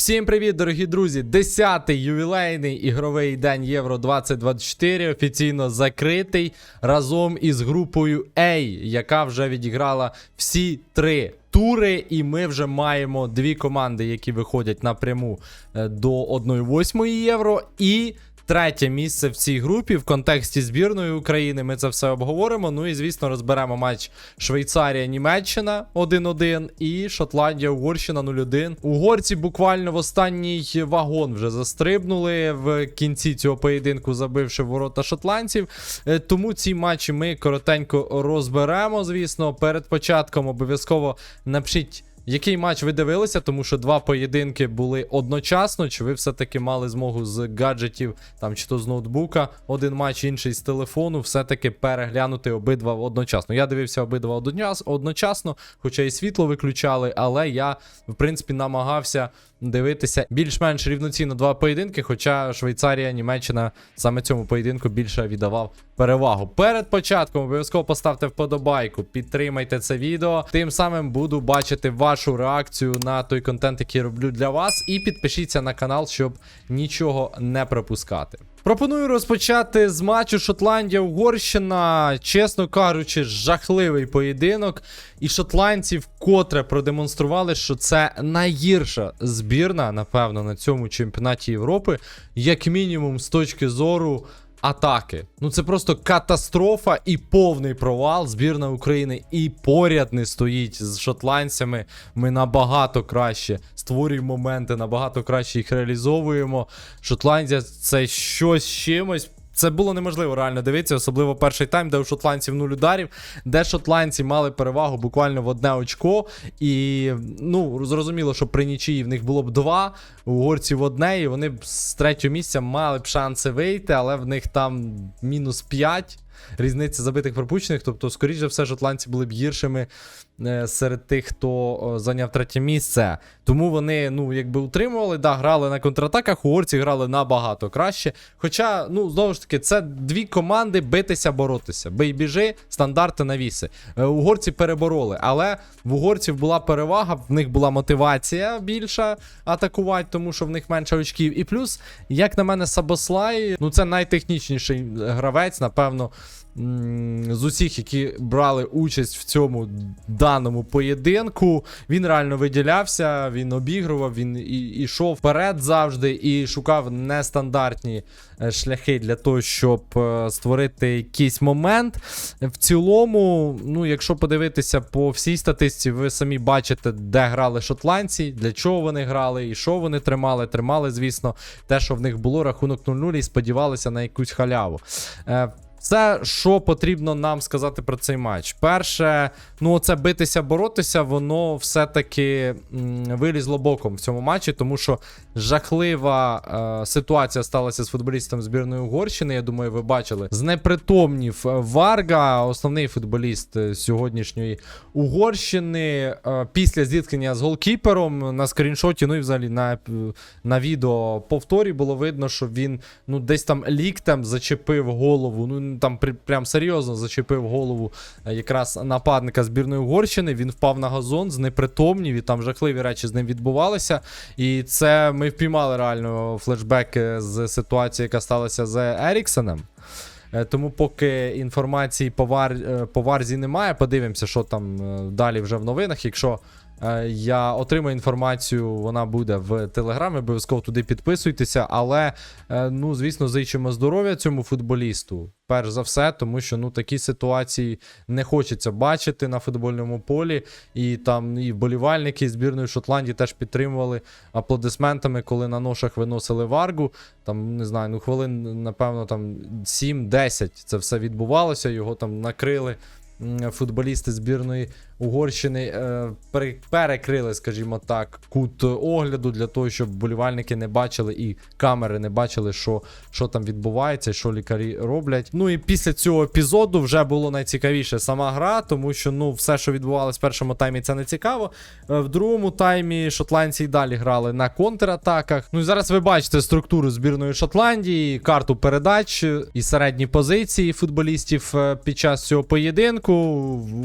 Всім привіт, дорогі друзі! Десятий ювілейний ігровий день Євро 2024 офіційно закритий разом із групою A, яка вже відіграла всі три тури. І ми вже маємо дві команди, які виходять напряму е, до 1-8 євро. І третє місце в цій групі в контексті збірної України. Ми це все обговоримо. Ну і звісно, розберемо матч Швейцарія-Німеччина 1-1 і Шотландія-Угорщина 0-1. Угорці буквально в останній вагон вже застрибнули в кінці цього поєдинку, забивши ворота шотландців. Е, Тому ці матчі ми коротенько розберемо. Звісно, перед початком обов'язково напишіть. Який матч ви дивилися, тому що два поєдинки були одночасно, чи ви все-таки мали змогу з гаджетів, там чи то з ноутбука, один матч, інший з телефону, все-таки переглянути обидва одночасно. Я дивився обидва одночасно, хоча і світло виключали, але я, в принципі, намагався дивитися більш-менш рівноцінно два поєдинки, хоча Швейцарія, Німеччина саме цьому поєдинку більше віддавав перевагу. Перед початком обов'язково поставте вподобайку, підтримайте це відео. Тим самим буду бачити вашу реакцію на той контент, який роблю для вас. І підпишіться на канал, щоб нічого не пропускати. Пропоную розпочати з матчу Шотландія-Угорщина. Чесно кажучи, жахливий поєдинок. І шотландці вкотре продемонстрували, що це найгірша збірна, напевно, на цьому чемпіонаті Європи, як мінімум з точки зору атаки. Ну це просто катастрофа і повний провал. Збірна України і поряд не стоїть з шотландцями. Ми набагато краще створюємо моменти, набагато краще їх реалізовуємо. Шотландія це щось чимось. Це було неможливо реально дивитися, особливо перший тайм, де у шотландців нуль ударів, де шотландці мали перевагу буквально в одне очко. І ну зрозуміло, що при нічиї в них було б два, угорців одне, і вони б з третього місця мали б шанси вийти, але в них там мінус 5. Різниця забитих пропущених, тобто, скоріш за все, шотландці були б гіршими е, серед тих, хто зайняв третє місце. Тому вони, ну, якби утримували, да, грали на контратаках, угорці грали набагато краще. Хоча, ну, знову ж таки, це дві команди битися, боротися. Бий біжи, стандарти навіси. Е, угорці перебороли, але в угорців була перевага, в них була мотивація більша атакувати, тому що в них менше очків. І плюс, як на мене, Сабослай, ну це найтехнічніший гравець, напевно. З усіх, які брали участь в цьому даному поєдинку, він реально виділявся, він обігрував, він і, ішов вперед завжди і шукав нестандартні е, шляхи для того, щоб е, створити якийсь момент. В цілому, ну, якщо подивитися по всій статистиці, ви самі бачите, де грали шотландці, для чого вони грали і що вони тримали. Тримали, звісно, те, що в них було, рахунок 0-0 і сподівалися на якусь халяву. Е, Все, що потрібно нам сказати про цей матч. Перше, ну це битися, боротися, воно все-таки вилізло боком в цьому матчі, тому що жахлива е, ситуація сталася з футболістом збірної Угорщини. Я думаю, ви бачили. Знепритомнів Варга, основний футболіст е, сьогоднішньої Угорщини, е, після зіткнення з голкіпером на скріншоті, ну і взагалі на, е, на відео повторі було видно, що він ну десь там ліктем зачепив голову. Ну там при, прям серйозно зачепив голову е, якраз нападника збірної Угорщини. Він впав на газон, знепритомнів, і там жахливі речі з ним відбувалися. І це ми впіймали реально флешбек е, з ситуації, яка сталася з Еріксеном. Е, Тому поки інформації по, вар... по Варзі немає, подивимося, що там далі вже в новинах. Якщо я отримаю інформацію, вона буде в Телеграмі, обов'язково туди підписуйтеся. Але, е, ну, звісно, зичимо здоров'я цьому футболісту. Перш за все, тому що ну такі ситуації не хочеться бачити на футбольному полі. І там і вболівальники збірної Шотландії теж підтримували аплодисментами, коли на ношах виносили варгу. Там не знаю, ну хвилин, напевно, там 7-10 це все відбувалося. Його там накрили футболісти збірної Угорщини, е, перекрили, скажімо так, кут огляду для того, щоб вболівальники не бачили і камери не бачили, що, що там відбувається, що лікарі роблять. Ну і після цього епізоду вже було найцікавіше сама гра, тому що ну все, що відбувалося в першому таймі, це не цікаво. Е, В другому таймі шотландці й далі грали на контратаках. Ну і зараз ви бачите структуру збірної Шотландії, карту передач і середні позиції футболістів е, під час цього поєдинку.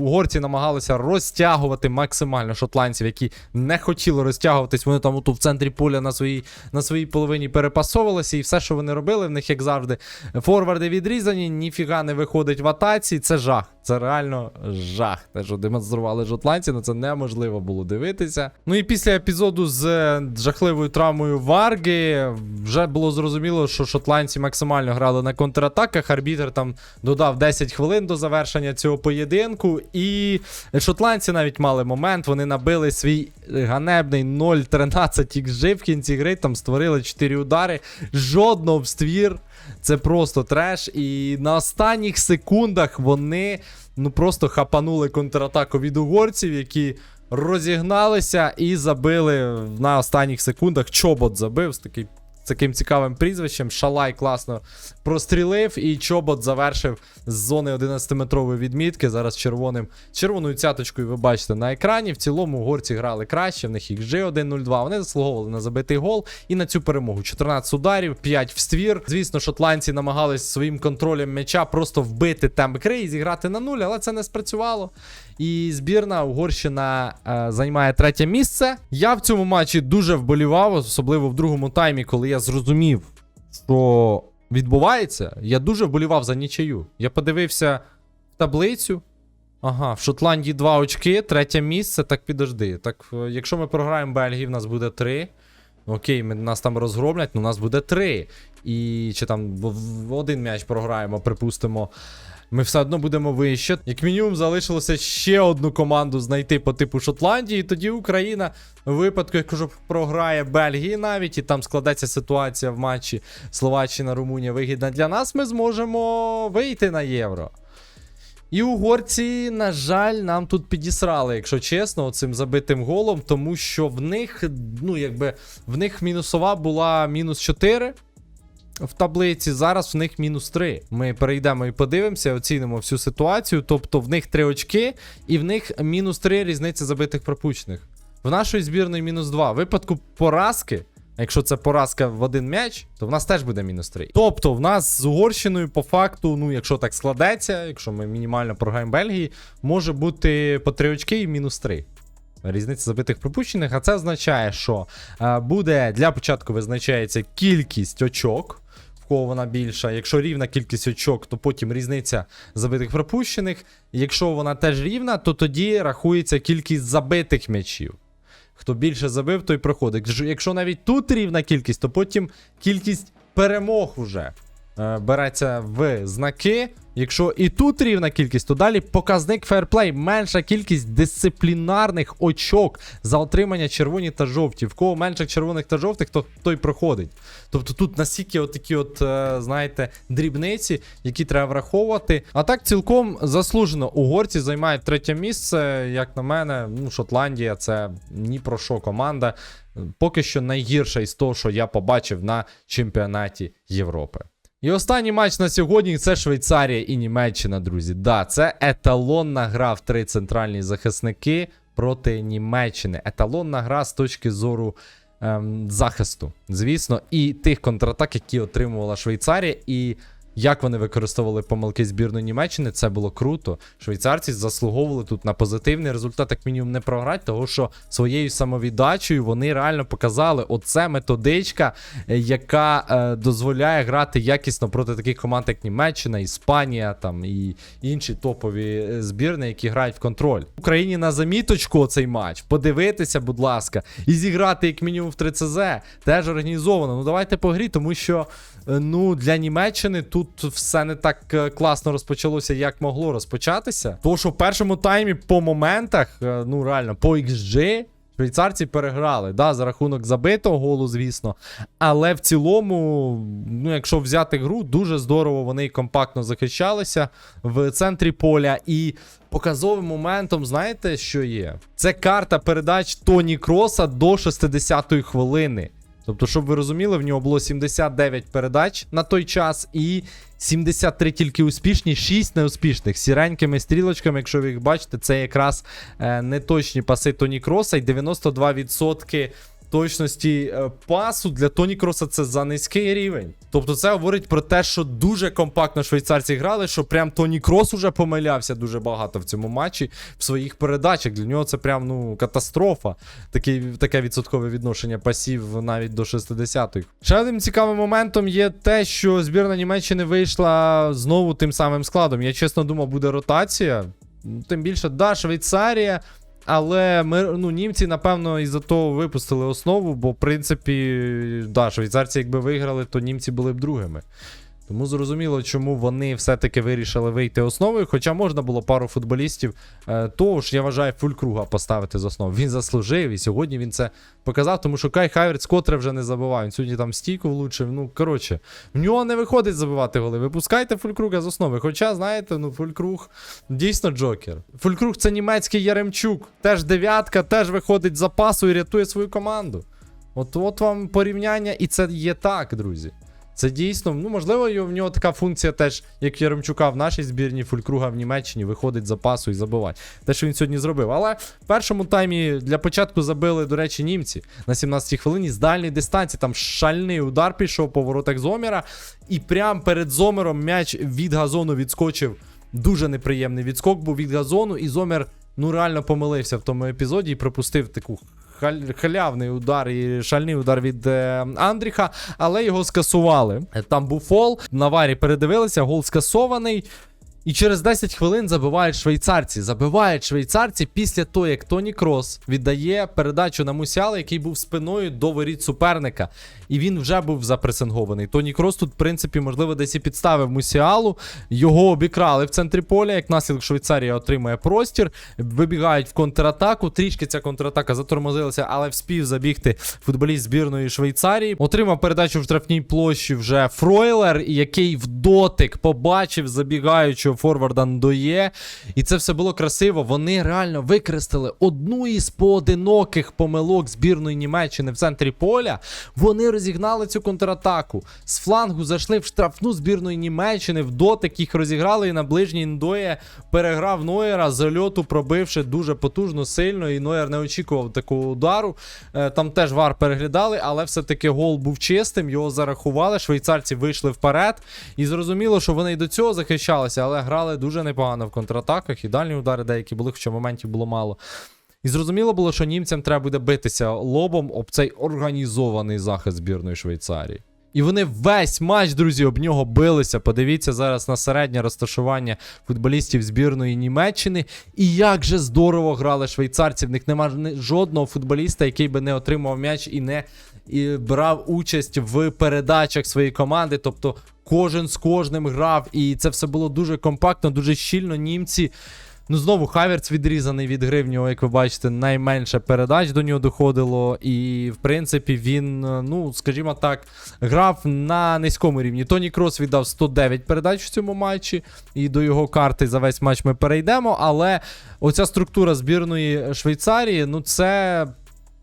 угорці намагалися розтягувати максимально шотландців, які не хотіли розтягуватись. Вони там в центрі поля на своїй, на своїй половині перепасовувалися, і все, що вони робили, в них, як завжди, форварди відрізані, ніфіга не виходить в атаці. Це жах. Це реально жах. Те, що демонстрували шотландці, на це неможливо було дивитися. Ну і після епізоду з е, жахливою травмою Варги вже було зрозуміло, що шотландці максимально грали на контратаках. Арбітер там додав 10 хвилин до завершення цього поєдинку. І шотландці навіть мали момент. Вони набили свій ганебний 0-13 XG в кінці гри. Там створили 4 удари. Жодного в ствір. Це просто треш. І на останніх секундах вони ну просто хапанули контратаку від угорців, які розігналися і забили на останніх секундах. Чобот забив з такий. Таким цікавим прізвищем. Шалай класно прострілив, і Чобот завершив з зони 11-метрової відмітки. Зараз червоним червоною цяточкою ви бачите на екрані. В цілому угорці грали краще, в них вже 1-0-2. Вони заслуговували на забитий гол і на цю перемогу. 14 ударів, 5 в ствір. Звісно, шотландці намагались своїм контролем м'яча просто вбити темп гри і зіграти на нуль, але це не спрацювало. І збірна Угорщина е, займає третє місце. Я в цьому матчі дуже вболівав, особливо в другому таймі, коли я зрозумів, що відбувається. Я дуже вболівав за нічию. Я подивився таблицю. Ага, в Шотландії 2 очки, третє місце. Так підожди. Так, е, якщо ми програємо Бельгії, в нас буде 3. Окей, ми, нас там розгромлять, ну у нас буде 3. І чи там в, в один м'яч програємо, припустимо. Ми все одно будемо вище. Як мінімум, залишилося ще одну команду знайти по типу Шотландії. І тоді Україна у випадку, якщо програє Бельгії навіть, і там складеться ситуація в матчі Словаччина-Румунія вигідна для нас, ми зможемо вийти на євро. І угорці, на жаль, нам тут підісрали, якщо чесно, цим забитим голом, тому що в них, ну, якби, в них мінусова була мінус 4 в таблиці. Зараз в них мінус 3. Ми перейдемо і подивимося, оцінимо всю ситуацію. Тобто в них 3 очки, і в них мінус 3 різниця забитих пропущених. В нашої збірної мінус 2. В випадку поразки. Якщо це поразка в один м'яч, то в нас теж буде мінус 3. Тобто, в нас з Угорщиною, по факту, ну, якщо так складеться, якщо ми мінімально програємо Бельгії, може бути по 3 очки і мінус 3. Різниця забитих пропущених, а це означає, що е, буде для початку визначається кількість очок, в кого вона більша. Якщо рівна кількість очок, то потім різниця забитих пропущених. Якщо вона теж рівна, то тоді рахується кількість забитих м'ячів. Хто більше забив, той проходить. Якщо- навіть тут рівна кількість, то потім кількість перемог вже е, береться в знаки. Якщо і тут рівна кількість, то далі показник фейерплей, менша кількість дисциплінарних очок за отримання червоні та жовті. В кого менше червоних та жовтих, то той проходить. Тобто тут настільки отакі, от, е, знаєте, дрібниці, які треба враховувати. А так цілком заслужено. Угорці займають третє місце. Як на мене, ну, Шотландія це ні про що команда. Поки що найгірша із того, що я побачив на чемпіонаті Європи. І останній матч на сьогодні це Швейцарія і Німеччина, друзі. Да, це еталонна гра в три центральні захисники проти Німеччини. Еталонна гра з точки зору ем, захисту, звісно, і тих контратак, які отримувала Швейцарія, і як вони використовували помилки збірної Німеччини, це було круто. Швейцарці заслуговували тут на позитивний результат, як мінімум, не програти, того що своєю самовіддачею вони реально показали оце методичка, е, яка е, дозволяє грати якісно проти таких команд, як Німеччина, Іспанія там і інші топові е, збірні, які грають в контроль. Україні на заміточку цей матч. Подивитися, будь ласка, і зіграти як мінімум в 3ЦЗ. Теж організовано. Ну давайте по грі, тому що ну для Німеччини тут все не так е, класно розпочалося, як могло розпочатися. Тому що в першому таймі по моментах, е, ну реально, по XG. Швейцарці переграли, да, за рахунок забитого голу, звісно. Але в цілому, ну, якщо взяти гру, дуже здорово вони компактно захищалися в центрі поля. І показовим моментом, знаєте, що є? Це карта передач Тоні Кроса до 60-ї хвилини. Тобто, щоб ви розуміли, в нього було 79 передач на той час, і 73 тільки успішні, 6 неуспішних. Сіренькими стрілочками, якщо ви їх бачите, це якраз е, неточні паси Тоні Кроса, і 92% точності е, пасу для Тоні Кроса це за низький рівень. Тобто це говорить про те, що дуже компактно швейцарці грали, що прям Тоні Крос уже помилявся дуже багато в цьому матчі в своїх передачах. Для нього це прям ну катастрофа. Такий, таке відсоткове відношення пасів навіть до 60-х. Ще одним цікавим моментом є те, що збірна Німеччини вийшла знову тим самим складом. Я чесно думав, буде ротація. Тим більше, да, Швейцарія. Але ми, ну, німці, напевно, із-за того випустили основу, бо, в принципі, да, швейцарці, якби виграли, то німці були б другими. Тому зрозуміло, чому вони все-таки вирішили вийти основою. Хоча можна було пару футболістів е, того ж, я вважаю, фулькруга поставити з основи. Він заслужив, і сьогодні він це показав, тому що Кай Хаверц котре вже не забивав. Він сьогодні там стійку влучив. Ну, коротше, в нього не виходить забивати голи. Випускайте фулькруга з основи. Хоча, знаєте, ну, фулькруг дійсно джокер. Фулькруг це німецький Яремчук. Теж дев'ятка, теж виходить з запасу і рятує свою команду. От, от вам порівняння, і це є так, друзі. Це дійсно, ну можливо, в нього така функція теж, як Яремчука в нашій збірні, Фулькруга в Німеччині, виходить з запасу і забиває. Те, що він сьогодні зробив. Але в першому таймі для початку забили, до речі, німці на 17-й хвилині з дальньої дистанції. Там шальний удар пішов по воротах Зомера. І прямо перед Зомером м'яч від газону відскочив. Дуже неприємний відскок був від газону, і Зомер ну реально помилився в тому епізоді і пропустив таку халявний удар і шальний удар від е, Андріха, але його скасували. Там був фол, на варі передивилися, гол скасований. І через 10 хвилин забивають швейцарці. Забивають швейцарці після того, як Тоні Крос віддає передачу на Мусяла, який був спиною до воріт суперника. І він вже був запресингований. Тоні Крос тут, в принципі, можливо, десь і підставив Мусіалу. Його обікрали в центрі поля. Як наслідок Швейцарія отримує простір. Вибігають в контратаку. Трішки ця контратака затормозилася, але вспів забігти футболіст збірної Швейцарії. Отримав передачу в штрафній площі вже Фройлер, який в дотик побачив забігаючого форварда Ндоє. І це все було красиво. Вони реально використали одну із поодиноких помилок збірної Німеччини в центрі поля. Вони розігнали цю контратаку. З флангу зайшли в штрафну збірної Німеччини. В дотик їх розіграли і на ближній Ндоє переграв Нойера з льоту, пробивши дуже потужно, сильно. І Нойер не очікував такого удару. Е, Там теж вар переглядали, але все-таки гол був чистим, його зарахували. Швейцарці вийшли вперед. І зрозуміло, що вони і до цього захищалися, але грали дуже непогано в контратаках. І дальні удари деякі були, хоча моментів було мало. І зрозуміло було, що німцям треба буде битися лобом об цей організований захист збірної Швейцарії. І вони весь матч, друзі, об нього билися. Подивіться зараз на середнє розташування футболістів збірної Німеччини. І як же здорово грали швейцарці. В них немає жодного футболіста, який би не отримав м'яч і не і брав участь в передачах своєї команди. Тобто кожен з кожним грав. І це все було дуже компактно, дуже щільно. Німці. Ну, знову Хаверц відрізаний від гри. В нього, як ви бачите, найменше передач до нього доходило. І, в принципі, він, е, ну, скажімо так, грав на низькому рівні. Тоні Крос віддав 109 передач в цьому матчі. І до його карти за весь матч ми перейдемо. Але оця структура збірної Швейцарії, ну, це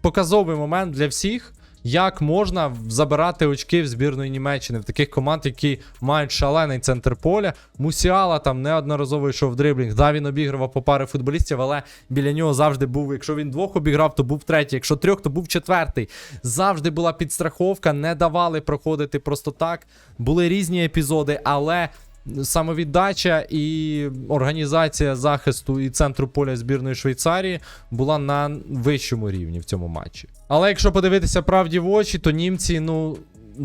показовий момент для всіх. Як можна забирати очки в збірної Німеччини в таких команд, які мають шалений центр поля. Мусіала там неодноразово йшов в дриблінг. Да, він обігрував по пари футболістів, але біля нього завжди був. Якщо він двох обіграв, то був третій. Якщо трьох, то був четвертий. Завжди була підстраховка, не давали проходити просто так. Були різні епізоди, але самовіддача і організація захисту і центру поля збірної Швейцарії була на вищому рівні в цьому матчі. Але якщо подивитися правді в очі, то німці, ну.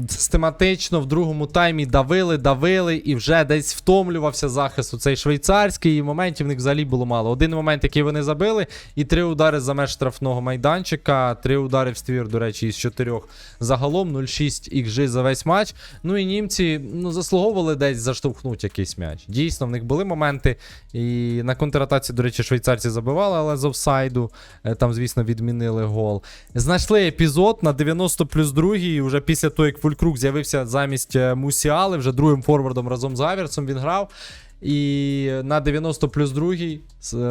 Систематично в другому таймі давили, давили, і вже десь втомлювався захист у цей швейцарський. І моментів в них взагалі було мало. Один момент, який вони забили, і три удари за меж штрафного майданчика, три удари в ствір, до речі, із чотирьох. Загалом 0,6 XG за весь матч. Ну і німці ну, заслуговували десь заштовхнути якийсь м'яч. Дійсно, в них були моменти. І на контратаці, до речі, швейцарці забивали, але з офсайду. Е, Там, звісно, відмінили гол. Знайшли епізод на 90 плюс 2, і вже після того, як Фулькрук з'явився замість е, Мусіали, вже другим форвардом разом з Аверсом він грав. І на 90 плюс 2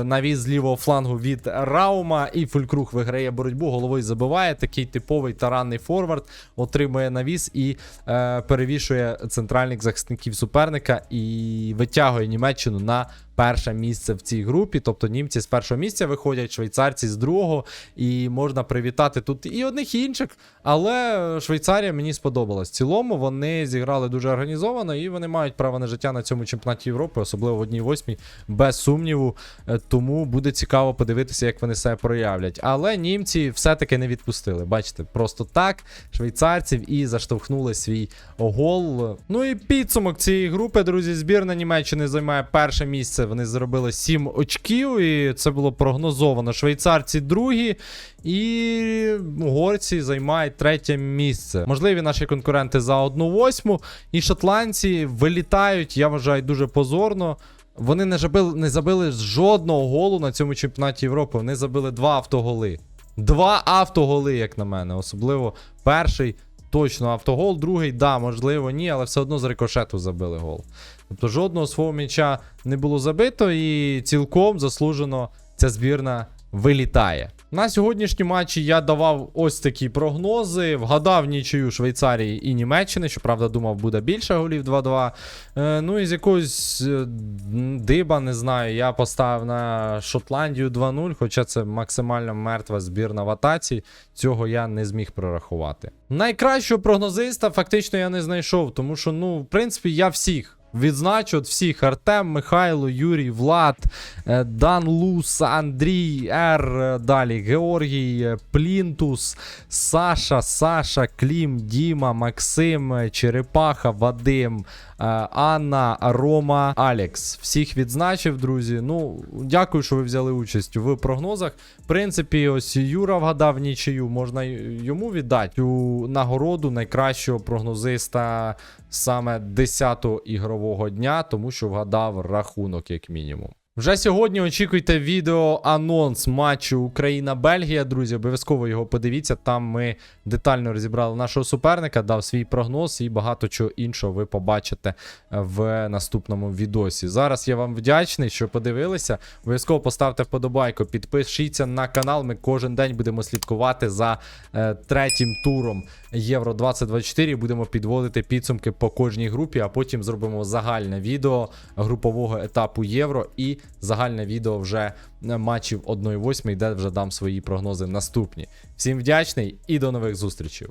навіз з лівого флангу від Раума, і Фулькруг виграє боротьбу, головою забиває. Такий типовий таранний форвард, отримує навіс і е, перевішує центральних захисників суперника і витягує Німеччину на перше місце в цій групі. Тобто німці з першого місця виходять, швейцарці з другого, і можна привітати тут і одних і інших. Але Швейцарія мені сподобалась. В цілому вони зіграли дуже організовано і вони мають право на життя на цьому чемпіонаті Європи, особливо в 1-8, без сумніву. Е, Тому буде цікаво подивитися, як вони себе проявлять. Але німці все-таки не відпустили. Бачите, просто так швейцарців і заштовхнули свій гол. Ну і підсумок цієї групи, друзі, збірна Німеччини займає перше місце. Вони заробили 7 очків, і це було прогнозовано. Швейцарці другі. І угорці займають третє місце. Можливі наші конкуренти за одну восьму. І шотландці вилітають, я вважаю, дуже позорно. Вони не забили, не забили жодного голу на цьому чемпіонаті Європи. Вони забили два автоголи. Два автоголи, як на мене. Особливо перший точно автогол, другий, да, можливо, ні, але все одно з рикошету забили гол. Тобто жодного свого м'яча не було забито, і цілком заслужено ця збірна вилітає. На сьогоднішні матчі я давав ось такі прогнози. Вгадав нічию Швейцарії і Німеччини. Щоправда, думав, буде більше голів 2-2. Е, ну і з якогось е, диба, не знаю. Я поставив на Шотландію 2-0, хоча це максимально мертва збірна в атаці. Цього я не зміг прорахувати. Найкращого прогнозиста фактично я не знайшов, тому що, ну, в принципі, я всіх. Відзначу. От всіх: Артем, Михайло, Юрій, Влад, е, Дан Лус, Андрій, Р, е, далі Георгій, е, Плінтус, Саша, Саша, Клім, Діма, Максим, Черепаха, Вадим, Анна, Рома, Алекс. Всіх відзначив, друзі. Ну, дякую, що ви взяли участь в прогнозах. В принципі, ось Юра вгадав нічию, можна йому віддати цю нагороду найкращого прогнозиста саме 10-го ігрового дня, тому що вгадав рахунок, як мінімум. Вже сьогодні очікуйте відео анонс матчу Україна-Бельгія. Друзі, обов'язково його подивіться. Там ми детально розібрали нашого суперника, дав свій прогноз і багато чого іншого ви побачите в наступному відосі. Зараз я вам вдячний, що подивилися. Обов'язково поставте вподобайку, підпишіться на канал. Ми кожен день будемо слідкувати за е, третім туром Євро 2024. Будемо підводити підсумки по кожній групі, а потім зробимо загальне відео групового етапу Євро і загальне відео вже е, матчів 1-8, де вже дам свої прогнози наступні. Всім вдячний і до нових зустрічей.